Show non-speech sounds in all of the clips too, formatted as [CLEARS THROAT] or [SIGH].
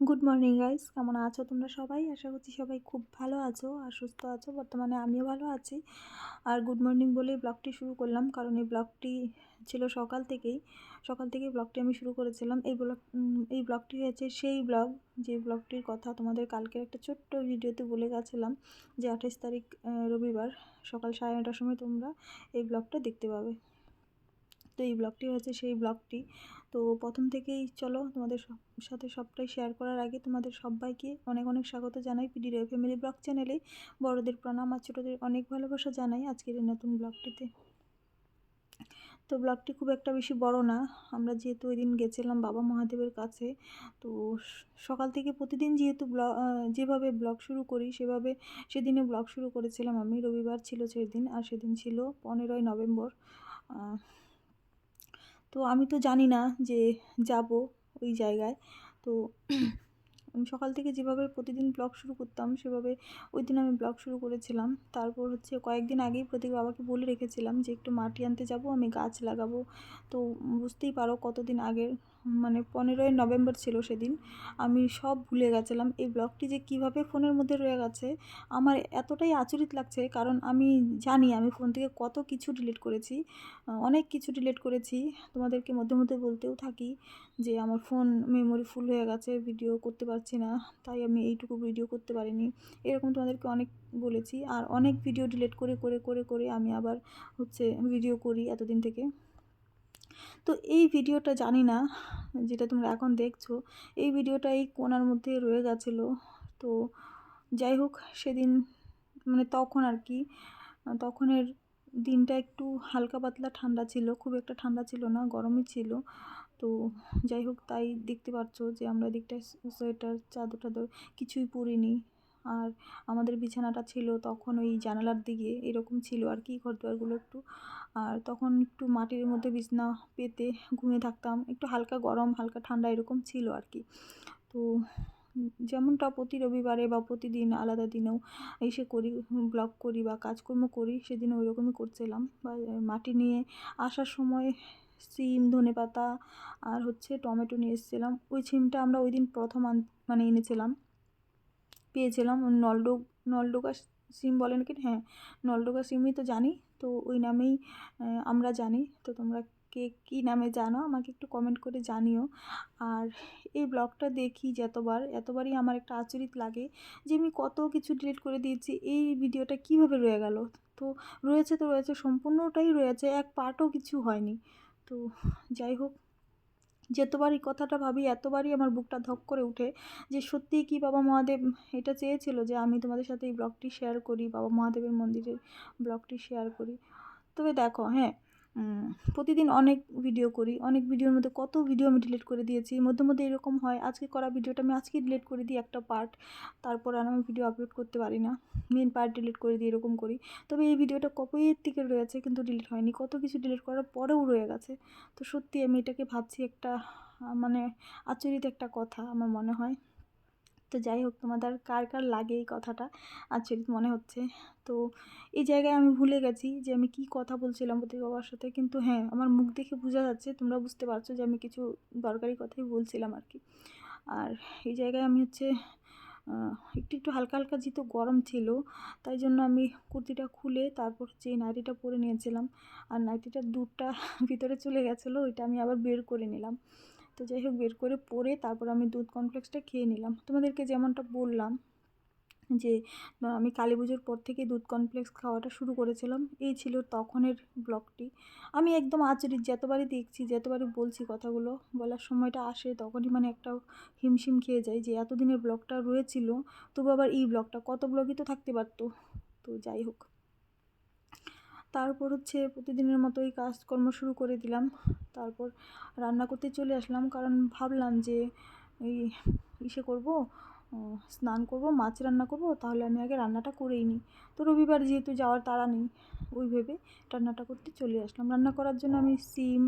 Good morning guys কেমন আছো তোমরা সবাই? আশা করছি সবাই খুব ভালো আছো আর সুস্থ আছো। বর্তমানে আমিও ভালো আছি। আর গুড মর্নিং বলেই ব্লগটি শুরু করলাম। কারণ এই ব্লগটি ছিল সকাল থেকেই। সকাল থেকেই ব্লগটি আমি শুরু করেছিলাম। এই ব্লগ এই ব্লগটি হয়েছে সেই ব্লগ যে ব্লগটির কথা তোমাদের কালকের একটা ছোট্ট ভিডিওতে বলে গেছিলাম, যে আঠাশ তারিখ রবিবার সকাল সাড়ে নটার সময় তোমরা এই ব্লগটা দেখতে পাবে। তো এই ব্লগটি হচ্ছে সেই ব্লগটি। তো প্রথম থেকেই চলো তোমাদের সাথে সবটাই শেয়ার করার আগে তোমাদের সবাইকে অনেক অনেক স্বাগত জানাই পিডি ফ্যামিলি ব্লগ চ্যানেলে বড়দের প্রণাম আর ছোটোদের অনেক ভালোবাসা জানাই আজকের এই নতুন ব্লগটিতে। তো ব্লগটি খুব একটা বেশি বড় না, আমরা যেহেতু ওই দিন গেছিলাম বাবা মহাদেবের কাছে, তো সকাল থেকে প্রতিদিন যেহেতু ব্লগ যেভাবে ব্লগ শুরু করি, সেভাবে সেদিনে ব্লগ শুরু করেছিলাম আমি। রবিবার ছিল সেদিন, আর সেদিন ছিল পনেরোই নভেম্বর তো আমি তো জানি না যে যাব ওই জায়গায়। তো [CLEARS THROAT] আমি সকাল থেকে যেভাবে প্রতিদিন ব্লগ শুরু করতাম সেভাবে ওই দিন আমি ব্লগ শুরু করেছিলাম। তারপর হচ্ছে কয়েকদিন আগেই প্রতীক বাবাকে বলে রেখেছিলাম যে একটু মাটি আনতে যাব আমি গাছ লাগাবো। তো বুঝতেই পারো কতদিন আগের মানে পনেরোই নভেম্বর ছিল সেদিন, আমি সব ভুলে গেছিলাম। এই ব্লগটি যে কীভাবে ফোনের মধ্যে রয়ে গেছে, আমার এতটাই আচরিত লাগছে, কারণ আমি জানি আমি ফোন থেকে কত কিছু ডিলিট করেছি অনেক কিছু ডিলিট করেছি। তোমাদেরকে মধ্যে মধ্যে বলতেও থাকি যে আমার ফোন মেমোরি ফুল হয়ে গেছে ভিডিও করতে পারছি না, তাই আমি এইটুকু ভিডিও করতে পারিনি। এরকম তোমাদেরকে অনেক বলেছি, আর অনেক ভিডিও ডিলিট করে করে করে করে আমি আবার হচ্ছে ভিডিও করি এতদিন থেকে। তো এই ভিডিওটা জানি না, যেটা তোমরা এখন দেখছ, এই ভিডিওটা এই কোনার মধ্যে রয়ে গেছিল। তো যাই হোক, সেদিন মানে তখন আর কি, তখনের দিনটা একটু হালকা পাতলা ঠান্ডা ছিল, খুব একটা ঠান্ডা ছিল না, গরমই ছিল। তো যাই হোক, তাই দেখতে পাচ্ছ যে আমরা দিকটায় সোয়েটার চাদর টাদর কিছুই পরিনি। আর আমাদের বিছানাটা ছিল তখন ওই জানালার দিকে, এরকম ছিল আর কি ঘর দুয়ারগুলো একটু। আর তখন একটু মাটির মধ্যে বিছনা পেতে ঘুমিয়ে থাকতাম, একটু হালকা গরম, হালকা ঠান্ডা এরকম ছিল আর কি। তো যেমনটা প্রতি রবিবারে বা প্রতিদিন আলাদা দিনেও এসে করি, ব্লগ করি বা কাজকর্ম করি সেদিন ওই রকমই করছিলাম। বা মাটি নিয়ে আসার সময় সিম, ধনে পাতা আর হচ্ছে টমেটো নিয়ে এসেছিলাম। ওই সিমটা আমরা ওই দিন প্রথম মানে এনেছিলাম। পেয়েছিলাম। নলডো নলডোকা সিম বলে নাকি হ্যাঁ নলডোকা সিমই তো জানি। তো ওই নামেই আমরা জানি। তো তোমরা কে কী নামে জানো, আমাকে একটু কমেন্ট করে জানিও। আর এই ব্লগটা দেখি যতবার, এতবারই আমার একটা আচরিত লাগে যে আমি কত কিছু ডিলিট করে দিয়েছি। এই ভিডিওটা কীভাবে রয়ে গেল? তো রয়েছে তো রয়েছে, সম্পূর্ণটাই রয়েছে, এক পার্টও কিছু হয়নি। তো যাই হোক যতবার এই কথাটা ভাবি, এতবারই আমার বুকটা ধক করে উঠে যে সত্যিই কি বাবা মহাদেব এটা চেয়েছিল যে আমি তোমাদের সাথে এই ব্লগটি শেয়ার করি, বাবা মহাদেবের মন্দিরের ব্লগটি শেয়ার করি। তবে দেখো হ্যাঁ প্রতিদিন অনেক ভিডিও করি, অনেক ভিডিওর মধ্যে কত ভিডিও আমি ডিলিট করে দিয়েছি মধ্যে মধ্যে এরকম হয়, আজকে করা ভিডিওটা আমি আজকে ডিলিট করে দিই একটা পার্ট তারপর আর আমি ভিডিও আপলোড করতে পারি না মেন পার্ট ডিলিট করে দিই এরকম করি, তবে এই ভিডিওটা কপির থেকে রয়েছে কিন্তু ডিলিট হয়নি, কত কিছু ডিলিট করার পরেও রয়ে গেছে, তো সত্যি আমি এটাকে ভাবছি একটা মানে আচরিত একটা কথা আমার মনে হয়। তো যাই হোক, তোমাদের কার কার লাগে এই কথাটা? আচরিত মনে হচ্ছে। তো এই জায়গায় আমি ভুলে গেছি যে আমি কি কথা বলছিলাম প্রতীক বাবার সাথে। কিন্তু হ্যাঁ আমার মুখ দেখে বোঝা যাচ্ছে, তোমরা বুঝতে পারছ যে আমি কিছু দরকারি কথাই বলছিলাম আর কি। আর এই জায়গায় আমি হচ্ছে একটু একটু হালকা হালকা যেহেতু গরম ছিল, তাই জন্য আমি কুর্তিটা খুলে তারপর এই নাইটিটা পরে নিয়েছিলাম। আর নাইটিটার দুধটা [LAUGHS] ভিতরে চলে গেছিল, ওইটা আমি আবার বের করে নিলাম। তো যাই হোক বের করে পরে তারপর আমি দুধ কমপ্লেক্সটা খেয়ে নিলাম। তোমাদেরকে যেমনটা বললাম যে আমি কালী পুজোর পর থেকে দুধ কমপ্লেক্স খাওয়াটা শুরু করেছিলাম, এই ছিল তখনের ব্লগটি। আমি একদম আচরিত, যতবারই দেখছি, যতবারই বলছি কথাগুলো, বলার সময়টা আসে তখনই মানে একটা হিমশিম খেয়ে যায় যে, এতদিনের ব্লগটা রয়েছিল, তবু আবার এই ব্লগটা, কত ব্লগই তো থাকতে পারতো। তো যাই হোক। তারপর হচ্ছে প্রতিদিনের মতোই কাজকর্ম শুরু করে দিলাম। তারপর রান্না করতে চলে আসলাম কারণ ভাবলাম যে এই ইসে করব স্নান করব, মাছ রান্না করব, তাহলে আমি আগে রান্নাটা করেই নিই। তো রবিবার যেহেতু যাওয়ার তাড়া নেই, ওই ভেবে রান্নাটা করতে চলে আসলাম। রান্না করার জন্য আমি সিম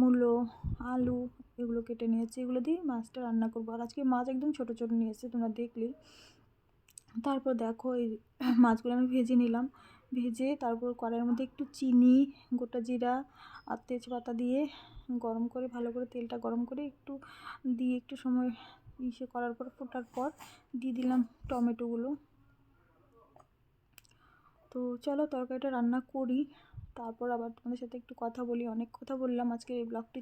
মূলো, আলু এগুলো কেটে নিয়েছি, এগুলো দিয়ে মাছটা রান্না করব। আর আজকে মাছ একদম ছোটো ছোটো নিয়ে এসেছে, তোমরা দেখলেই। তারপর দেখো এই মাছগুলো আমি ভেজে নিলাম। ভেজে তারপর কড়াইয়ের মধ্যে একটু চিনি, গোটা জিরা আর তেজপাতা দিয়ে গরম করে, ভালো করে তেলটা গরম করে একটু দিয়ে একটু সময় ইসে করার পর, ফোটার পর দিয়ে দিলাম টমেটোগুলো। তো চলো তরকারিটা রান্না করি, তারপর আবার তোমাদের সাথে একটু কথা বলি, অনেক কথা বললাম আজকে এই ব্লগটি।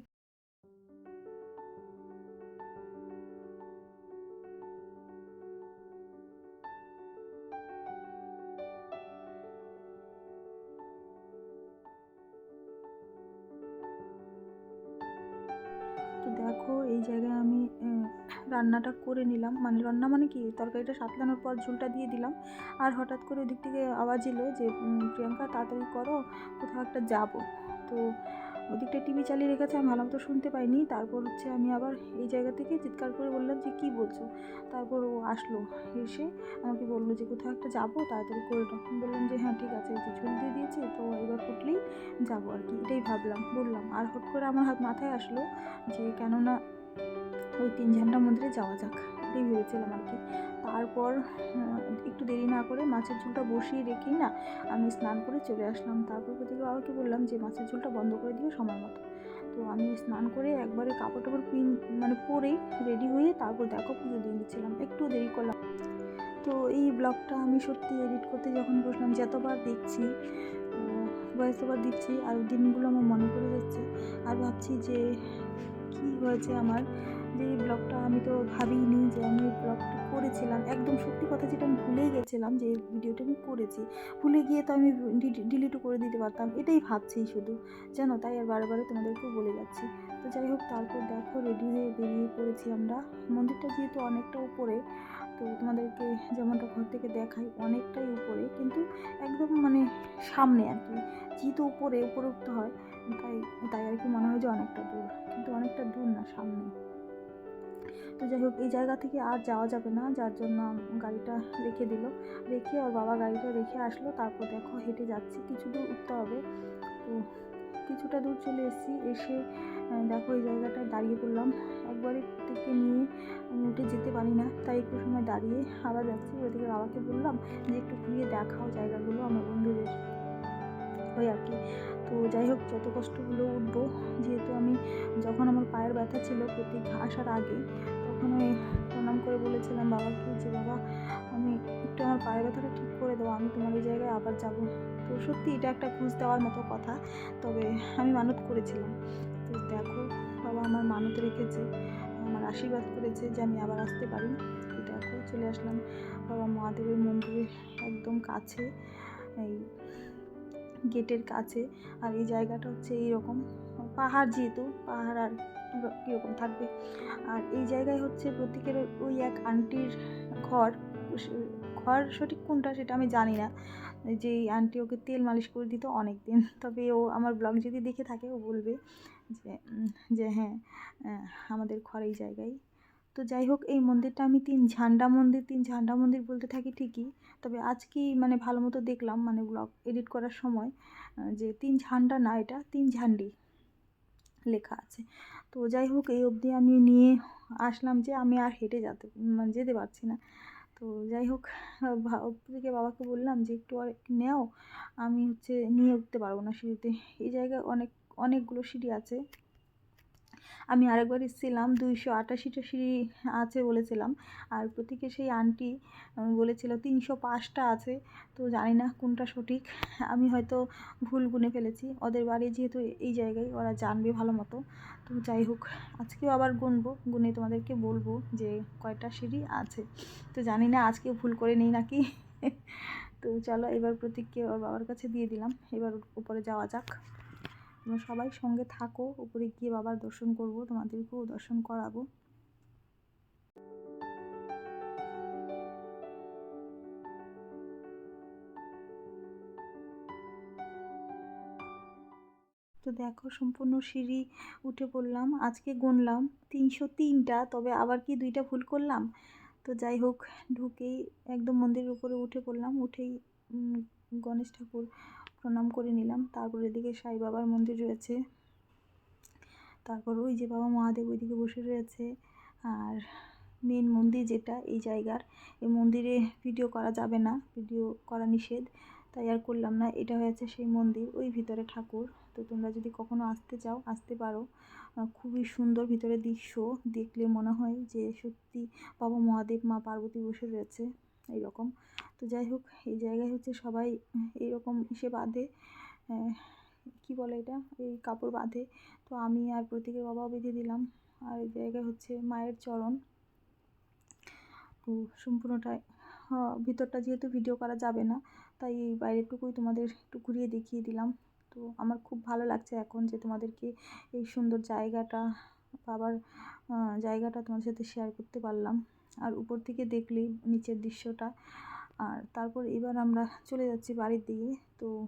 জায়গায় আমি রান্নাটা করে নিলাম। মানে রান্না মানে কি? তরকারিটা সাতলানোর পর ঝোলটা দিয়ে দিলাম। আর হঠাৎ করে ওদিক থেকে আওয়াজ এলো যে প্রিয়াঙ্কা, তাড়াতাড়ি করো, কোথাও একটা যাব। তো ওদিকটা টিভি চালিয়ে রেখেছে, আমি ভালো মতো শুনতে পাইনি। তারপর হচ্ছে আমি আবার এই জায়গা থেকে চিৎকার করে বললাম যে, কী বলছো? তারপর ও আসলো, এসে আমাকে বলল যে, কোথাও একটা যাব, তাড়াতাড়ি করে দাও বললাম যে হ্যাঁ ঠিক আছে যে ঝুল দিয়ে দিয়েছে, তো এবার ফুটলেই যাব আর কি। এটাই ভাবলাম, বললাম। আর হট করে আমার হাত মাথায় আসলো যে, কেননা ওই তিন ঝান্ডা মন্দিরে যাওয়া যাক। এটাই ভেবেছিলাম আর কি। তারপর একটু দেরি না করে মাছের ঝোলটা বসিয়ে রেখেই না আমি স্নান করে চলে আসলাম। তারপর প্রতিকে বাবাকে বললাম যে, মাছের ঝোলটা বন্ধ করে দিও সময় মতো। তো আমি স্নান করে একবারে কাপড় টাপড় পিন মানে পরেই রেডি হয়ে তারপর দেখো পুজো দিয়ে দিচ্ছিলাম। একটু দেরি করলাম। তো এই ব্লগটা আমি সত্যি এডিট করতে যখন বসলাম, যতবার দেখছি ভয়েস ওভার দিচ্ছি আর দিনগুলো আমার মনে পড়ে যাচ্ছে আর ভাবছি যে, কী হয়েছে আমার? যে এই ব্লগটা আমি তো ভাবিনি যে আমি এই ব্লগটা করেছিলাম। একদম সত্যি কথা যেটা আমি ভুলেই গেছিলাম যে ভিডিওটা আমি করেছি। ভুলে গিয়ে তো আমি ডিলিটও করে দিতে পারতাম। এটাই ভাবছি শুধু। জানো, তাই আর বারে বারে তোমাদেরকেও বলে যাচ্ছি। তো যাই হোক, তারপর দেখো রেডি হয়ে বেরিয়ে পড়েছি আমরা। মন্দিরটা যেহেতু অনেকটা উপরে, তো তোমাদেরকে যেমনটা ঘর থেকে দেখাই, অনেকটাই উপরে। কিন্তু একদম মানে সামনে আর কি। যেহেতু উপরে উপরে উঠতে হয়, তাই তাই আর কি মনে হয় যে অনেকটা দূর। কিন্তু অনেকটা দূর না, সামনে। তো যাই হোক, এই জায়গা থেকে আর যাওয়া যাবে না। যার জন্য গাড়িটা রেখে দিল। রেখে ওর বাবা গাড়িটা রেখে আসলো। তারপর দেখো হেঁটে যাচ্ছি। কিছু দূর উঠতে হবে। তো কিছুটা দূর চলে এসেছি। এসে দেখো এই জায়গাটায় দাঁড়িয়ে পড়লাম। একবারে থেকে নিয়ে উঠে যেতে পারি না। তাই একটু সময় দাঁড়িয়ে আবার যাচ্ছি। ওদিকে বাবাকে বললাম যে, একটু ঘুরিয়ে দেখাও জায়গাগুলো আমার বন্ধুদের। ওই আর কি। তো যাই হোক, যত কষ্ট হলেও উঠবো। যেহেতু আমি যখন আমার পায়ের ব্যথা ছিল প্রতি আসার আগে, তখন আমি প্রণাম করে বলেছিলাম বাবাকে যে, বাবা, আমি একটু আমার পায়ের ব্যথাটা ঠিক করে দেবো আমি তোমার এই জায়গায় আবার যাব। তো সত্যি এটা একটা খুঁজ দেওয়ার মতো কথা, তবে আমি মানত করেছিলাম। তো দেখো, বাবা আমার মানত রেখেছে, আমার আশীর্বাদ করেছে যে আমি আবার আসতে পারি। তো দেখো, চলে আসলাম বাবা মহাদেবের মন্দিরের একদম কাছে, এই গেটের কাছে। আর এই জায়গাটা হচ্ছে এইরকম। পাহাড় যেহেতু, পাহাড় আর কীরকম থাকবে। আর এই জায়গায় হচ্ছে প্রতীকের ওই এক আন্টির ঘর। ঘর সঠিক কোনটা সেটা আমি জানি না। যে এই আন্টি ওকে তেল মালিশ করে দিত অনেক দিন [LAUGHS] তবে ও আমার ব্লগ যদি দেখে থাকে, ও বলবে যে যে হ্যাঁ আমাদের ঘর এই জায়গায়। তো যাই হোক, এই মন্দিরটা আমি তিন ঝান্ডা মন্দির, তিন ঝান্ডা মন্দির বলতে থাকি ঠিকই। তবে আজকেই মানে ভালো মতো দেখলাম মানে ব্লগ এডিট করার সময় যে তিন ঝান্ডা না এটা, তিন ঝান্ডি লেখা আছে। তো যাই হোক, এই অবধি আমি নিয়ে আসলাম যে আমি আর হেঁটে যেতে মানে যেতে পারছি না। তো যাই হোক থেকে বাবাকে বললাম যে একটু আর নেও, আমি হচ্ছে নিয়ে উঠতে পারব না সিঁড়িতে। এই জায়গায় অনেক অনেকগুলো সিঁড়ি আছে। আমি আরেকবার এসেছিলাম, দুইশো আটাশিটা সিঁড়ি আছে বলেছিলাম। আর প্রতীকে সেই আন্টি বলেছিল তিনশো পাঁচটা আছে। তো জানি না কোনটা সঠিক। আমি হয়তো ভুল গুনে ফেলেছি। ওদের বাড়ি যেহেতু এই জায়গায়, ওরা জানবে ভালো মতো। তো যাই হোক, আজকেও আবার গুনবো। গুনে তোমাদেরকে বলব যে কয়টা সিঁড়ি আছে। তো জানি না আজকে ভুল করে নেই নাকি? [LAUGHS] তো চলো, এবার প্রতীককে ওর বাবার কাছে দিয়ে দিলাম। এবার উপরে যাওয়া যাক। তোমরা সবাই সঙ্গে থাকো, উপরে গিয়ে বাবার দর্শন করব, তোমাদেরকেও দর্শন করাবো। তো দেখো, সম্পূর্ণ সিঁড়ি উঠে পড়লাম, আজকে গুনলাম তিনশো তিনটা, তবে আবার কি দুইটা ভুল করলাম? তো যাই হোক, ঢুকেই একদম মন্দিরের উপরে উঠে পড়লাম, উঠেই গণেশ ঠাকুর প্রণাম করে নিলাম। তারপর এদিকে সাই বাবার মন্দির রয়েছে। তারপর ওই যে বাবা মহাদেব ওইদিকে বসে রয়েছে। আর মেন মন্দির যেটা, এই জায়গার, এই মন্দিরে ভিডিও করা যাবে না ভিডিও করা নিষেধ, তাই আর করলাম না। এটা হয়েছে সেই মন্দির, ওই ভিতরে ঠাকুর। তো তোমরা যদি কখনো আসতে চাও, আসতে পারো। খুবই সুন্দর ভিতরের দৃশ্য, দেখলে মনে হয় যে সত্যি বাবা মহাদেব, মা পার্বতী বসে রয়েছে, এইরকম। তো যাই হোক এই জায়গায় হচ্ছে সবাই উম, এইরকম ইসে বাঁধে কি বলে এটা? এই কাপড় বাঁধে। তো আমি আর প্রতীকের বাবাও বেঁধে দিলাম। আর এই জায়গায় হচ্ছে মায়ের চরণ। তো সম্পূর্ণটাই হ্যাঁ, ভিতরটা যেহেতু ভিডিও করা যাবে না তাই এই বাইরেটুকুই তোমাদের একটু ঘুরিয়ে দেখিয়ে দিলাম। তো আমার খুব ভালো লাগছে এখন যে তোমাদেরকে এই সুন্দর জায়গাটা বাবার জায়গাটা তোমাদের সাথে শেয়ার করতে পারলাম। আর উপর থেকে দেখলেই নিচের দৃশ্যটা। আর তারপর এবার আমরা চলে যাচ্ছি বাড়ির দিকে। তো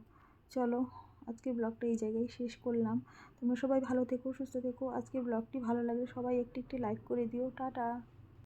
চলো, আজকের ব্লগটা এই জায়গায় শেষ করলাম। তোমরা সবাই ভালো থেকো, সুস্থ থেকো। আজকের ব্লগটি ভালো লাগলে সবাই একটি একটি লাইক করে দিও। টাটা!